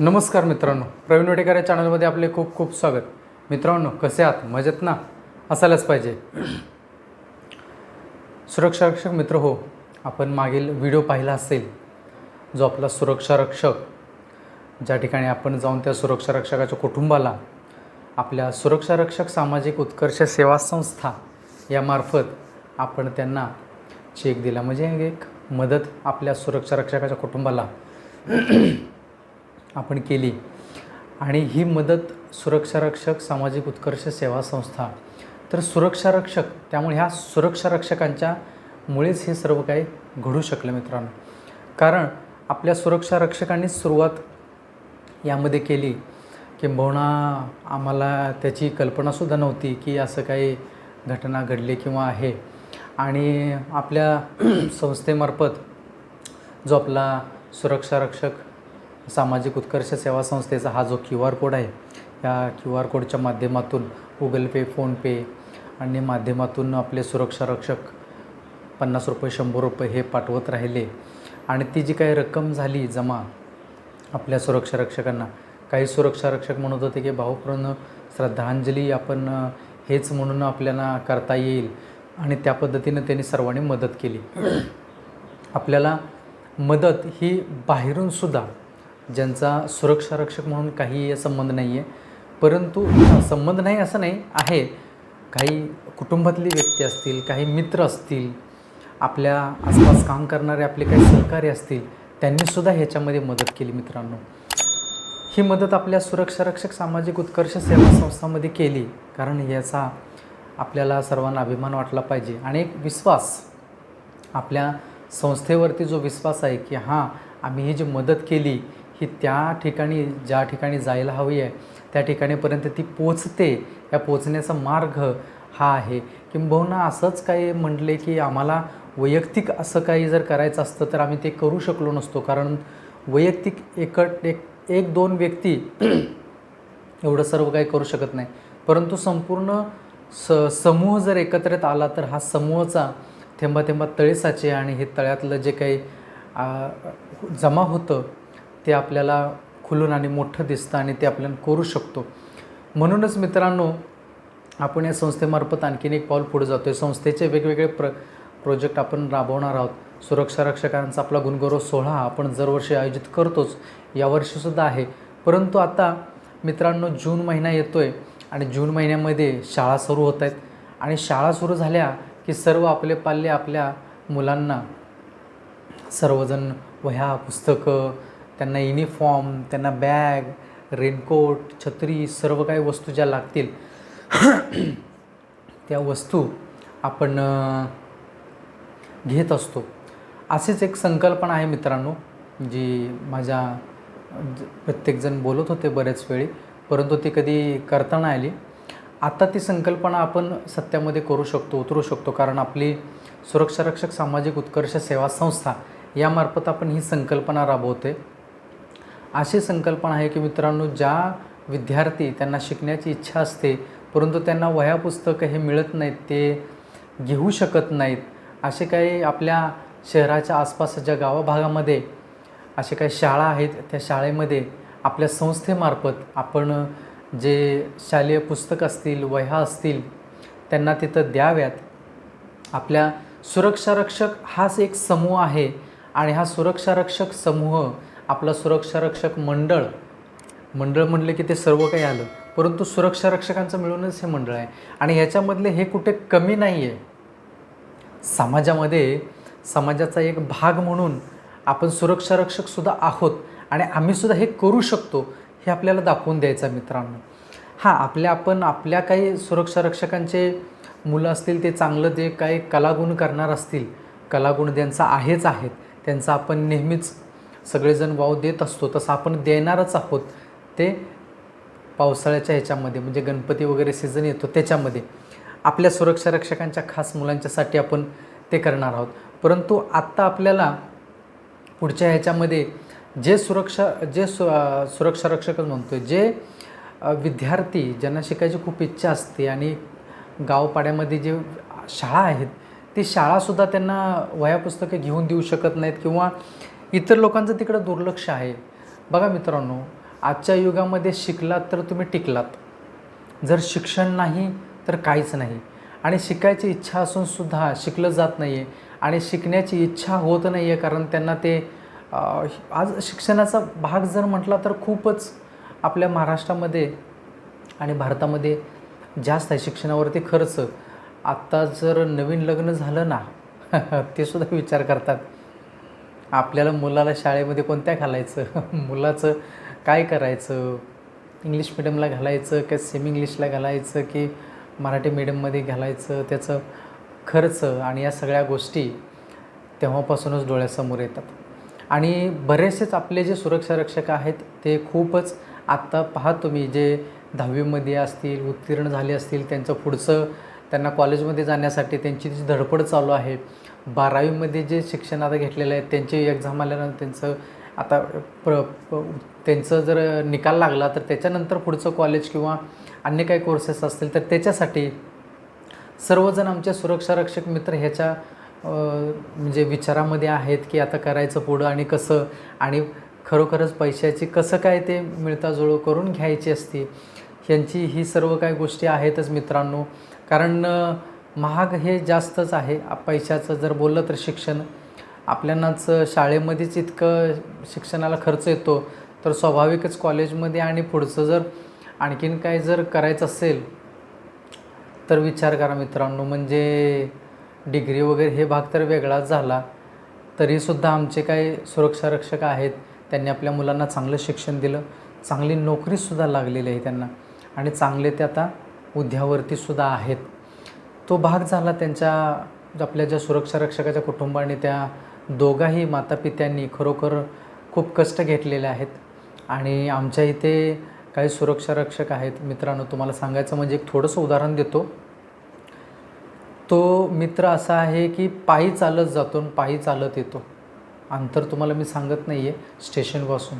नमस्कार मित्रांनो प्रवीण वटेकर या चॅनलमध्ये आपले खूप खूप स्वागत. मित्रांनो कसे आहात? मजेत ना? असायलाच पाहिजे. सुरक्षारक्षक मित्र हो आपण मागील व्हिडिओ पाहिला असेल जो आपला सुरक्षारक्षक ज्या ठिकाणी आपण जाऊन त्या सुरक्षारक्षकाच्या कुटुंबाला आपल्या सुरक्षारक्षक सामाजिक उत्कर्ष सेवा संस्था यामार्फत आपण त्यांना चेक दिला. म्हणजे एक मदत आपल्या सुरक्षारक्षकाच्या कुटुंबाला. आपण केली. आणि ही मदत सुरक्षारक्षक सामाजिक उत्कर्ष सेवा संस्था. तर सुरक्षारक्षक त्यामुळे ह्या सुरक्षारक्षकांच्या मुळेच हे सर्व काही घडू शकलं मित्रांनो. कारण आपल्या सुरक्षारक्षकांनीच सुरुवात यामध्ये केली किंबहुना आम्हाला त्याची कल्पनासुद्धा नव्हती की असं काही घटना घडली किंवा आहे. आणि आपल्या संस्थेमार्फत जो आपला सुरक्षारक्षक सामाजिक उत्कर्ष सेवा संस्थेचा हा जो क्यू आर कोड आहे या क्यू आर कोडच्या माध्यमातून गुगल पे फोनपे आणि माध्यमातून आपले सुरक्षा रक्षक पन्नास रुपये शंभर रुपये हे पाठवत राहिले. आणि ती जी काही रक्कम झाली जमा आपल्या सुरक्षा रक्षकांना काही सुरक्षा रक्षक म्हणत होते की भावपूर्ण श्रद्धांजली आपण हेच म्हणून आपल्याला करता येईल. आणि त्या पद्धतीनं त्यांनी सर्वांनी मदत केली. आपल्याला मदत ही बाहेरूनसुद्धा ज्यांचा सुरक्षा रक्षक म्हणून काही संबंध नाही आहे परंतु संबंध नाही असं नाही आहे. काही कुटुंबातली व्यक्ती असतील काही मित्र असतील आपल्या आसपास काम करणारे आपले काही सहकारी असतील त्यांनीसुद्धा ह्याच्यामध्ये मदत केली मित्रांनो. ही मदत आपल्या सुरक्षा रक्षक सामाजिक उत्कर्ष सेवा संस्थामध्ये केली कारण याचा आपल्याला सर्वांना अभिमान वाटला पाहिजे. आणि एक विश्वास आपल्या संस्थेवरती जो विश्वास आहे की हां आम्ही ही जी मदत केली ही त्या ठिकाणी ज्या ठिकाणी जायला हवी आहे त्या ठिकाणीपर्यंत ती पोचते. या पोचण्याचा मार्ग हा आहे. किंबहुना असंच काही म्हटले की आम्हाला वैयक्तिक असं काही जर करायचं असतं तर आम्ही ते करू शकलो नसतो. कारण वैयक्तिक एकट एक एक दोन व्यक्ती एवढं सर्व काही करू शकत नाही. परंतु संपूर्ण स समूह जर एकत्रित आला तर हा समूहाचा थेंबा थेंबा तळे साचे आणि हे तळ्यातलं जे काही जमा होतं ते आपल्याला खुलून आणि मोठं दिसतं आणि ते आपल्याला करू शकतो. म्हणूनच मित्रांनो आपण या संस्थेमार्फत आणखीन एक पाऊल पुढे जातो आहे संस्थेचे वेगवेगळे प्र प्रोजेक्ट आपण राबवणार आहोत. सुरक्षा रक्षकांचा आपला गुणगौरव सोहळा आपण दरवर्षी आयोजित करतोच. यावर्षीसुद्धा आहे. परंतु आता मित्रांनो जून महिना येतो आहे आणि जून महिन्यामध्ये शाळा सुरू होत आहेत. आणि शाळा सुरू झाल्या की सर्व आपले पाल्य आपल्या मुलांना सर्वजण वह्या पुस्तकं त्यांना युनिफॉर्म त्यांना बॅग रेनकोट छत्री सर्व काही वस्तू ज्या लागतील त्या वस्तू आपण घेत असतो. अशीच एक संकल्पना आहे मित्रांनो जी माझ्या ज- प्रत्येकजण बोलत होते बरेच वेळी परंतु ती कधी करता नाही आली. आता ती संकल्पना आपण सत्यामध्ये करू शकतो उतरू शकतो कारण आपली सुरक्षा रक्षक सामाजिक उत्कर्ष सेवा संस्था यामार्फत आपण ही संकल्पना राबवते. अशी संकल्पना आहे की मित्रांनो ज्या विद्यार्थी त्यांना शिकण्याची इच्छा असते परंतु त्यांना वह्या पुस्तकं हे मिळत नाहीत ते घेऊ शकत नाहीत असे काही आपल्या शहराच्या आसपासच्या गावाभागामध्ये असे काही शाळा आहेत त्या शाळेमध्ये आपल्या संस्थेमार्फत आपण जे शालेय पुस्तक असतील वह्या असतील त्यांना तिथं द्याव्यात. आपल्या सुरक्षारक्षक हाच एक समूह आहे आणि हा सुरक्षारक्षक समूह आपला सुरक्षा रक्षक मंडळ मंडळ म्हणले की ते सर्व काही आलं. परंतु सुरक्षा रक्षकांचं मिळूनच हे मंडळ आहे. आणि ह्याच्यामधले हे कुठे कमी नाही आहे समाजामध्ये समाजाचा एक भाग म्हणून आपण सुरक्षा रक्षकसुद्धा आहोत आणि आम्हीसुद्धा हे करू शकतो हे आपल्याला दाखवून द्यायचं आहे मित्रांनो. हां आपल्या आपण आपल्या काही सुरक्षा रक्षकांचे मुलं असतील ते चांगलं जे काही कलागुण करणार असतील. कलागुण त्यांचा आहेच आहेत त्यांचा आपण नेहमीच सगळेजण वाव देत असतो तसं आपण देणारच आहोत. ते पावसाळ्याच्या ह्याच्यामध्ये म्हणजे गणपती वगैरे सीझन येतो त्याच्यामध्ये. आपल्या सुरक्षा रक्षकांच्या खास मुलांच्यासाठी आपण ते करणार आहोत. परंतु आत्ता आपल्याला पुढच्या ह्याच्यामध्ये जे सुरक्षा जे सु सुरक्षा रक्षक म्हणतो जे विद्यार्थी ज्यांना शिकायची खूप इच्छा असते आणि गावपाड्यामध्ये जे शाळा आहेत ती शाळासुद्धा त्यांना वह्या पुस्तकं घेऊन देऊ शकत नाहीत किंवा इतर लोकांचं तिकडं दुर्लक्ष आहे. बघा मित्रांनो आजच्या युगामध्ये शिकलात तर तुम्ही टिकलात. जर शिक्षण नाही तर काहीच नाही. आणि शिकायची इच्छा असून सुद्धा शिकलं जात नाही आहे आणि शिकण्याची इच्छा होत नाही आहे कारण त्यांना ते आज शिक्षणाचा भाग जर म्हटला तर खूपच आपल्या महाराष्ट्रामध्ये आणि भारतामध्ये जास्त आहे शिक्षणावरती खर्च. आत्ता जर नवीन लग्न झालं ना ते सुद्धा विचार करतात. आपल्याला मुलाला शाळेमध्ये कोणत्या घालायचं? मुलाचं काय करायचं? इंग्लिश मिडियमला घालायचं का सेमी इंग्लिशला घालायचं की मराठी मिडियममध्ये घालायचं? त्याचं खर्च आणि या सगळ्या गोष्टी तेव्हापासूनच डोळ्यासमोर येतात. आणि बरेचसेच आपले जे सुरक्षा रक्षक आहेत ते खूपच आत्ता पहा तुम्ही जे दहावीमध्ये असतील उत्तीर्ण झाले असतील त्यांचं पुढचं त्यांना कॉलेजमध्ये जाण्यासाठी त्यांची जी धडपड चालू आहे बारावीमध्ये जे शिक्षण आता घेतलेलं आहे त्यांची एक्झाम आल्यानंतर त्यांचं आता प्र प- त्यांचं जर निकाल लागला तर त्याच्यानंतर पुढचं कॉलेज किंवा अन्य काही कोर्सेस असतील तर त्याच्यासाठी सर्वजण आमचे सुरक्षा रक्षक मित्र ह्याच्या म्हणजे विचारामध्ये आहेत की आता करायचं पुढं आणि कसं आणि खरोखरच पैशाची कसं काय ते मिळताजुळव करून घ्यायची असते. यांची ही सर्व काही गोष्टी आहेतच मित्रांनो. कारण महाग हे जास्तच आहे. पैशाचं जर बोललं तर शिक्षण. आपल्यालाच शाळेमध्येच इतकं शिक्षणाला खर्च येतो. तर स्वाभाविकच कॉलेजमध्ये आणि पुढचं जर आणखीन काय जर करायचं असेल तर विचार करा मित्रांनो. म्हणजे डिग्री वगैरे हे भाग तर वेगळाच झाला. तरीसुद्धा आमचे काही सुरक्षा रक्षक आहेत. त्यांनी आपल्या मुलांना चांगलं शिक्षण दिलं. चांगली नोकरीसुद्धा लागलेली आहे त्यांना. आणि चांगले ते आता उद्यावरतीसुद्धा आहेत. तो भाग झाला त्यांच्या आपल्या ज्या सुरक्षा रक्षकाच्या कुटुंबाने त्या दोघाही मातापित्यांनी खरोखर खूप कष्ट घेतलेले आहेत. आणि आमच्या इथे काही सुरक्षा रक्षक आहेत. मित्रांनो तुम्हाला सांगायचं म्हणजे एक थोडंसं उदाहरण देतो. तो मित्र असा आहे की पायी चालत जातो आणि पायी चालत येतो. अंतर तुम्हाला मी सांगत नाही आहे स्टेशनपासून.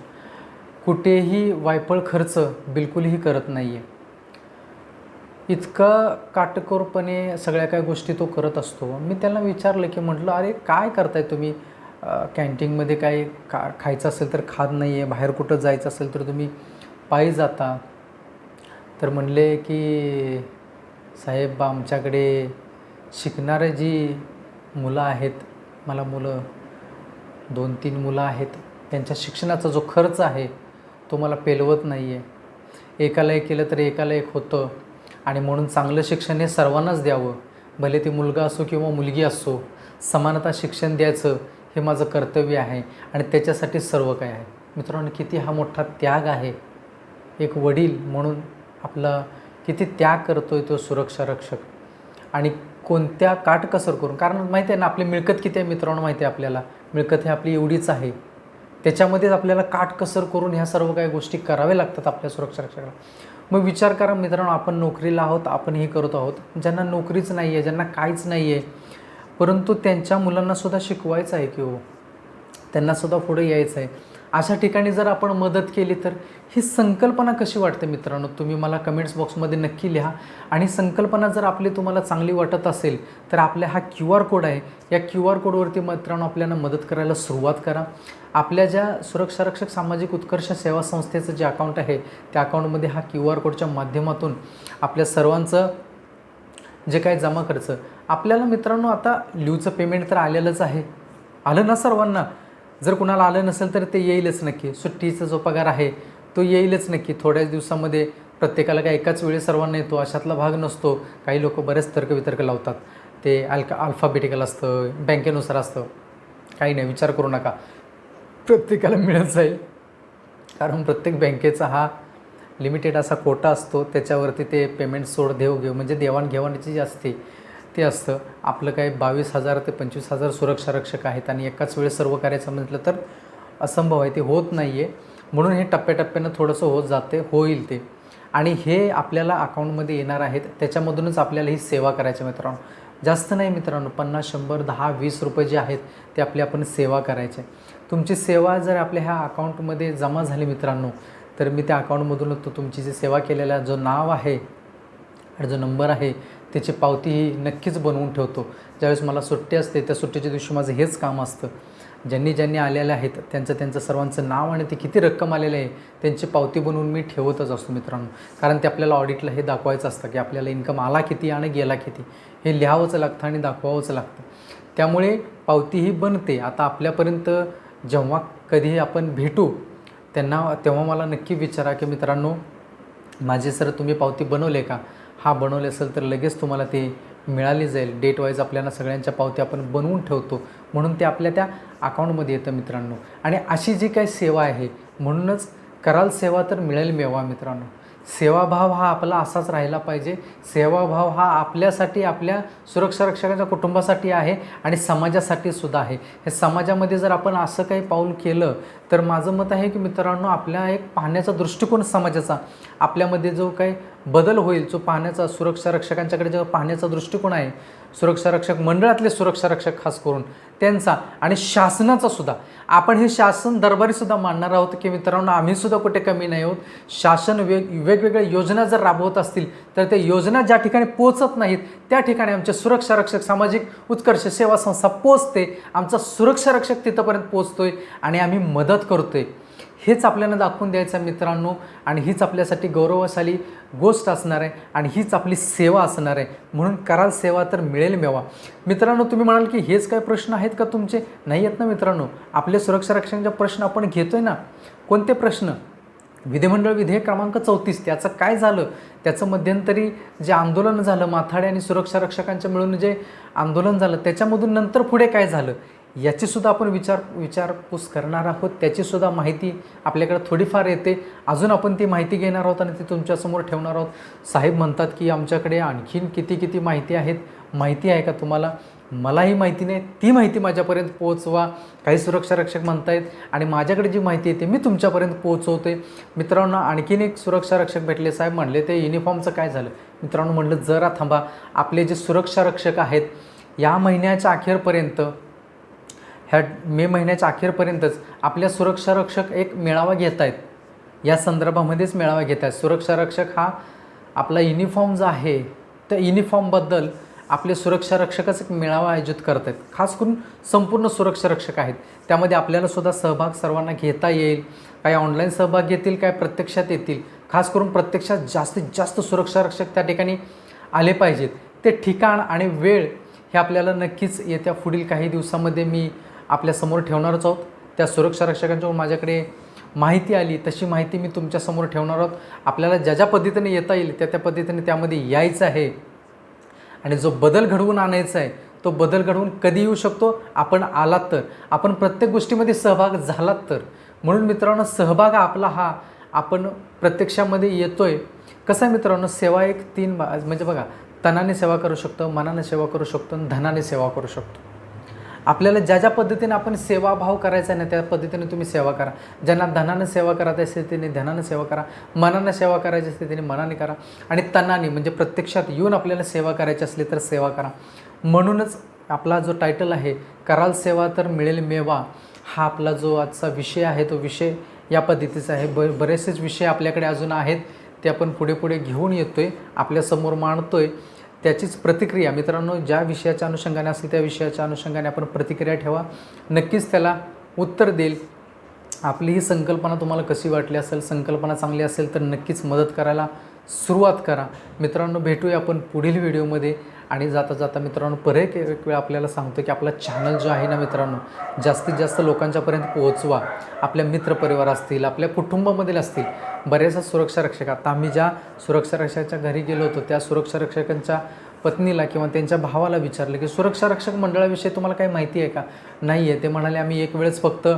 कुठेही वायपळ खर्च बिलकुलही करत नाही आहे इतका काटकोरपणे सगळ्या काही गोष्टी तो करत असतो. मी त्यांना विचारलं की म्हटलं अरे काय करताय तुम्ही? कॅन्टीनमध्ये काय खा खायचं असेल तर खात नाही आहे बाहेर कुठं जायचं असेल तर तुम्ही पायी जाता. तर म्हणले की साहेब आमच्याकडे शिकणारे जी मुलं आहेत मला मुलं दोन तीन मुलं आहेत त्यांच्या शिक्षणाचा जो खर्च आहे तो मला पेलवत नाही आहे एकाला एक केलं तर एकाला एक होतं. आणि म्हणून चांगलं शिक्षण हे सर्वांनाच द्यावं. भले ती मुलगा असो किंवा मुलगी असो समानता शिक्षण द्यायचं हे माझं कर्तव्य आहे आणि त्याच्यासाठी सर्व काय आहे. मित्रांनो किती हा मोठा त्याग आहे. एक वडील म्हणून आपला किती त्याग करतो आहे तो सुरक्षा रक्षक. आणि कोणत्या काटकसर करून कारण माहिती आहे ना आपली मिळकत किती आहे मित्रांनो माहिती आहे आपल्याला. मिळकत ही आपली एवढीच आहे. त्याच्यामध्येच आपल्याला काटकसर करून ह्या सर्व काही गोष्टी कराव्या लागतात आपल्या सुरक्षा रक्षकाला. मग विचार करा मित्रांनो आपण नोकरीला आहोत आपण हे करत आहोत. ज्यांना नोकरीच नाही आहे ज्यांना काहीच नाही आहे परंतु त्यांच्या मुलांनासुद्धा शिकवायचं आहे की हो त्यांनासुद्धा पुढे यायचं आहे अशा ठिकाणी जर आपण मदत केली तर ही संकल्पना कशी वाटते मित्रांनो? तुम्ही मला कमेंट्स बॉक्समध्ये नक्की लिहा. आणि संकल्पना जर आपली तुम्हाला चांगली वाटत असेल तर आपल्या हा क्यू आर कोड आहे. या क्यू आर कोडवरती मित्रांनो आपल्याला मदत करायला सुरुवात करा. आपल्या ज्या सुरक्षा रक्षक सामाजिक उत्कर्ष सेवा संस्थेचं जे अकाउंट आहे त्या अकाउंटमध्ये हा क्यू आर कोडच्या माध्यमातून आपल्या सर्वांचं जे काय जमा खर्च आपल्याला मित्रांनो आता ल्यूचं पेमेंट तर आलेलंच आहे. आलं ना सर्वांना? जर कुणाला आलं नसेल तर ते येईलच नक्की. सुट्टीचा जो पगार आहे तो येईलच नक्की. थोड्याच दिवसामध्ये प्रत्येकाला काय एकाच वेळी सर्वांना येतो अशातला भाग नसतो. काही लोक बरेच तर्कवितर्क लावतात. ते अल्का अल्फाबेटिकल असतं बँकेनुसार असतं. काही नाही विचार करू नका. प्रत्येकाला मिळत जाईल. कारण प्रत्येक बँकेचा हा लिमिटेड असा कोटा असतो त्याच्यावरती ते पेमेंट सोड देव घेऊ म्हणजे देवाणघेवाणीची जी असते ते असतं. आपलं काय बावीस हजार ते पंचवीस हजार सुरक्षा रक्षक आहेत आणि एकाच वेळेस सर्व करायचं म्हटलं तर असंभव आहे ते होत नाही आहे म्हणून हे टप्प्याटप्प्यानं थोडंसं होत जाते होईल ते. आणि हे आपल्याला अकाउंटमध्ये येणार आहेत त्याच्यामधूनच आपल्याला ही सेवा करायची मित्रांनो. जास्त नाही मित्रांनो पन्नास शंभर दहा वीस रुपये जे आहेत ते आपली आपण सेवा करायचे तुमची सेवा जर आपल्या ह्या अकाउंटमध्ये जमा झाली मित्रांनो तर मी त्या अकाउंटमधून तो तुमची जी सेवा केलेला जो नाव आहे आणि जो नंबर आहे त्याची पावती ही नक्कीच बनवून ठेवतो. ज्यावेळेस मला सुट्टी असते त्या सुट्टीच्या दिवशी माझं हेच काम असतं. ज्यांनी ज्यांनी आलेले आहेत त्यांचं त्यांचं सर्वांचं नाव आणि ते किती रक्कम आलेलं आहे त्यांची पावती बनवून मी ठेवतच असतो मित्रांनो. कारण ते आपल्याला ऑडिटला हे दाखवायचं असतं की आपल्याला इन्कम आला किती आणि गेला किती. हे लिहावंच लागतं आणि दाखवावंच लागतं. त्यामुळे पावती ही बनते. आता आपल्यापर्यंत जेव्हा कधीही आपण भेटू त्यांना तेव्हा मला नक्की विचारा की मित्रांनो माझे सर तुम्ही पावती बनवले का? हा बनवले असेल तर लगेच तुम्हाला ते मिळाली जाईल. डेट वाईज आपल्याला सगळ्यांच्या पावती आपण बनवून ठेवतो. म्हणून ते आपल्या त्या अकाउंटमध्ये येतं मित्रांनो. आणि अशी जी काही सेवा आहे म्हणूनच कराल सेवा तर मिळेल मेवा मित्रांनो. सेवाभाव हा आपला असाच राहिला पाहिजे. सेवाभाव हा आपल्यासाठी आपल्या सुरक्षा रक्षकाच्या कुटुंबासाठी आहे आणि समाजासाठी सुद्धा आहे. हे समाजामध्ये जर आपण असं काही पाऊल केलं तर माझं मत आहे की मित्रांनो आपल्या एक पाहण्याचा दृष्टिकोन समाजाचा आपल्यामध्ये जो काही बदल होईल जो पाहण्याचा सुरक्षा रक्षकांच्याकडे जो पाहण्याचा दृष्टिकोन आहे सुरक्षा रक्षक मंडळातले सुरक्षा रक्षक खास करून त्यांचा आणि शासनाचा सुद्धा आपण हे शासन दरबारीसुद्धा मानणार आहोत की मित्रांनो आम्हीसुद्धा कुठे कमी नाही आहोत. शासन वेग वेगवेगळ्या योजना जर राबवत असतील तर त्या योजना ज्या ठिकाणी पोचत नाहीत त्या ठिकाणी आमचे सुरक्षा रक्षक सामाजिक उत्कर्ष सेवा संस्था पोचते आमचा सुरक्षा रक्षक तिथंपर्यंत पोचतोय आणि आम्ही मदत करतोय. हेच आपल्याला दाखवून द्यायचं आहे मित्रांनो. आणि हीच आपल्यासाठी गौरवशाली गोष्ट असणार आहे. आणि हीच आपली सेवा असणार आहे. म्हणून कराल सेवा तर मिळेल मेवा. मित्रांनो तुम्ही म्हणाल की हेच काय प्रश्न आहेत का तुमचे? नाही आहेत ना मित्रांनो. आपले सुरक्षा रक्षणाचे प्रश्न आपण घेतोय ना? कोणते प्रश्न? विधिमंडळ विधेयक क्रमांक चौतीस. त्याचं काय झालं? त्याचं मध्यंतरी जे आंदोलन झालं माथाडे आणि सुरक्षा रक्षकांच्या मिळून जे आंदोलन झालं त्याच्यामधून नंतर पुढे काय झालं? याचीसुद्धा आपण विचार विचारपूस करणार आहोत. त्याचीसुद्धा माहिती आपल्याकडे थोडीफार येते. अजून आपण ती माहिती घेणार आहोत आणि ती तुमच्यासमोर ठेवणार आहोत. साहेब म्हणतात की आमच्याकडे आणखीन किती किती माहिती आहेत? माहिती आहे का तुम्हाला? मलाही माहिती नाही. ती माहिती माझ्यापर्यंत पोहोचवा. काही सुरक्षा रक्षक म्हणतायत आणि माझ्याकडे जी माहिती आहे ती मी तुमच्यापर्यंत पोहोचवते. मित्रांनो आणखीन एक सुरक्षा रक्षक भेटले. साहेब म्हणले ते युनिफॉर्मचं काय झालं? मित्रांनो म्हणलं जरा थांबा. आपले जे सुरक्षा रक्षक आहेत या महिन्याच्या अखेरपर्यंत ह्या मे महिन्याच्या अखेरपर्यंतच आपल्या सुरक्षा रक्षक एक मेळावा घेत आहेत या संदर्भामध्येच मेळावा घेत आहेत. सुरक्षा रक्षक हा आपला युनिफॉर्म जो आहे त्या युनिफॉर्मबद्दल आपले सुरक्षा रक्षकच एक मेळावा आयोजित करत आहेत खास करून संपूर्ण सुरक्षा रक्षक आहेत. त्यामध्ये आपल्याला सुद्धा सहभाग सर्वांना घेता येईल. काही ऑनलाईन सहभाग घेतील काय प्रत्यक्षात येतील. खास करून प्रत्यक्षात जास्तीत जास्त सुरक्षा रक्षक त्या ठिकाणी आले पाहिजेत. ते ठिकाण आणि वेळ हे आपल्याला नक्कीच येत्या पुढील काही दिवसामध्ये मी आपल्यासमोर ठेवणारच आहोत. त्या सुरक्षा रक्षकांच्या माझ्याकडे माहिती आली तशी माहिती मी तुमच्यासमोर ठेवणार आहोत. आपल्याला ज्या ज्या पद्धतीने येता येईल त्या त्या पद्धतीने त्यामध्ये यायचं आहे. आणि जो बदल घडवून आणायचा आहे तो बदल घडवून कधी येऊ शकतो? आपण आलात तर. आपण प्रत्येक गोष्टीमध्ये सहभाग झालात तर. म्हणून मित्रांनो सहभाग आपला हा आपण प्रत्यक्षामध्ये येतो आहे कसं आहे मित्रांनो सेवा एक तीन म्हणजे बघा तनाने सेवा करू शकतो मनाने सेवा करू शकतो आणि धनाने सेवा करू शकतो. आपल्याला ज्या ज्या पद्धतीने आपण सेवाभाव करायचा आहे ना त्या पद्धतीने तुम्ही सेवा करा. ज्यांना धनानं सेवा करायची असते स्थितीने धनानं सेवा करा. मनानं सेवा करायची असते मनाने करा. आणि तनाने म्हणजे प्रत्यक्षात येऊन आपल्याला सेवा करायची असली तर सेवा करा. म्हणूनच आपला जो टायटल आहे कराल सेवा तर मिळेल मेवा हा आपला जो आजचा विषय आहे तो विषय या पद्धतीचा आहे. ब बरेचसेच विषय आपल्याकडे अजून आहेत ते आपण पुढे पुढे घेऊन येतो आहे आपल्यासमोर मांडतो आहे त्याचीच प्रतिक्रिया. मित्रांनो ज्या विषयाच्या अनुषंगाने असेल त्या विषयाच्या अनुषंगाने आपण प्रतिक्रिया ठेवा. नक्कीच त्याला उत्तर देईल. आपली ही संकल्पना तुम्हाला कशी वाटली असेल संकल्पना चांगली असेल तर नक्कीच मदत करायला सुरुवात करा. मित्रांनो भेटूया आपण पुढील व्हिडिओमध्ये. आणि जाता जाता मित्रांनो परत एक वेळ आपल्याला सांगतो की आपला चॅनल जो आहे ना मित्रांनो जास्तीत जास्त लोकांच्यापर्यंत पोहोचवा. आपल्या मित्रपरिवार असतील आपल्या कुटुंबामधील असतील बऱ्याचशा सुरक्षा रक्षक. आता आम्ही ज्या सुरक्षा रक्षकाच्या घरी गेलो होतो त्या सुरक्षा रक्षकांच्या पत्नीला किंवा त्यांच्या भावाला विचारलं की सुरक्षा रक्षक मंडळाविषयी तुम्हाला काही माहिती आहे का? नाही आहे ते म्हणाले आम्ही एक वेळेस फक्त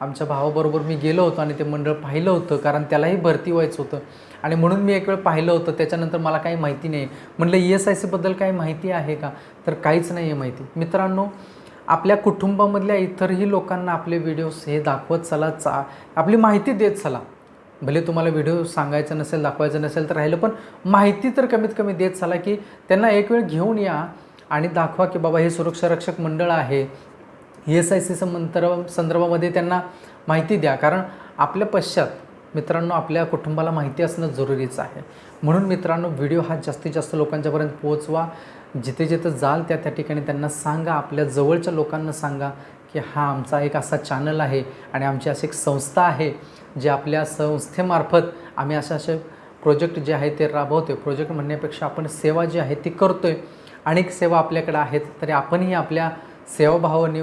आमच्या भावाबरोबर मी गेलो होतो आणि ते मंडळ पाहिलं होतं कारण त्यालाही भरती व्हायचं होतं. आणि म्हणून मी एक वेळ पाहिलं होतं त्याच्यानंतर मला काही माहिती नाही. म्हटलं ई एस आय सीबद्दल काही माहिती आहे का? तर काहीच नाही आहे माहिती. मित्रांनो आपल्या कुटुंबामधल्या इतरही लोकांना आपले व्हिडिओज हे दाखवत चला चा आपली माहिती देत चला. भले तुम्हाला व्हिडिओ सांगायचं नसेल दाखवायचं नसेल तर राहिलं पण माहिती तर कमीत कमी देत चला की त्यांना एक वेळ घेऊन या आणि दाखवा की बाबा हे सुरक्षा रक्षक मंडळ आहे. ई एस आय सी संदर्भ संदर्भामध्ये त्यांना माहिती द्या. कारण आपल्या पश्चात मित्रांनो आपल्या कुटुंबाला माहिती असणं जरुरीचं आहे. म्हणून मित्रांनो व्हिडिओ हा जास्तीत जास्त लोकांच्यापर्यंत पोहोचवा. जिथे जिथे जाल त्या त्या ठिकाणी त्यांना सांगा. आपल्या जवळच्या लोकांना सांगा की की हा आमचा एक असा चॅनल आहे आणि आमची अशी एक संस्था आहे जी आपल्या संस्थेमार्फत आम्ही असे असे प्रोजेक्ट जे आहे ते राबवतो आहे प्रोजेक्ट म्हणण्यापेक्षा आपण सेवा जी आहे ती करतो आहे अनेक सेवा आपल्याकडे आहेत तरी आपणही आपल्या सेवाभावाने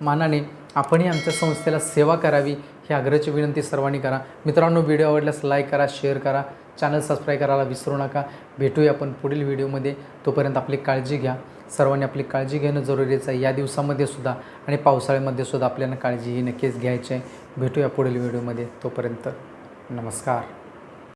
मानाने आपणही आमच्या संस्थेला सेवा करावी ही आग्रहाची विनंती सर्वांनी करा. मित्रांनो व्हिडिओ आवडल्यास लाईक करा शेअर करा. चॅनल सबस्क्राईब करायला विसरू नका. भेटूया आपण पुढील व्हिडिओमध्ये. तोपर्यंत आपली काळजी घ्या. सर्वांनी आपली काळजी घेणं जरुरीचं आहे. या दिवसामध्ये सुद्धा आणि पावसाळ्यामध्ये सुद्धा आपल्याला काळजी ही नक्कीच घ्यायची आहे. भेटूया पुढील व्हिडिओमध्ये. तोपर्यंत नमस्कार.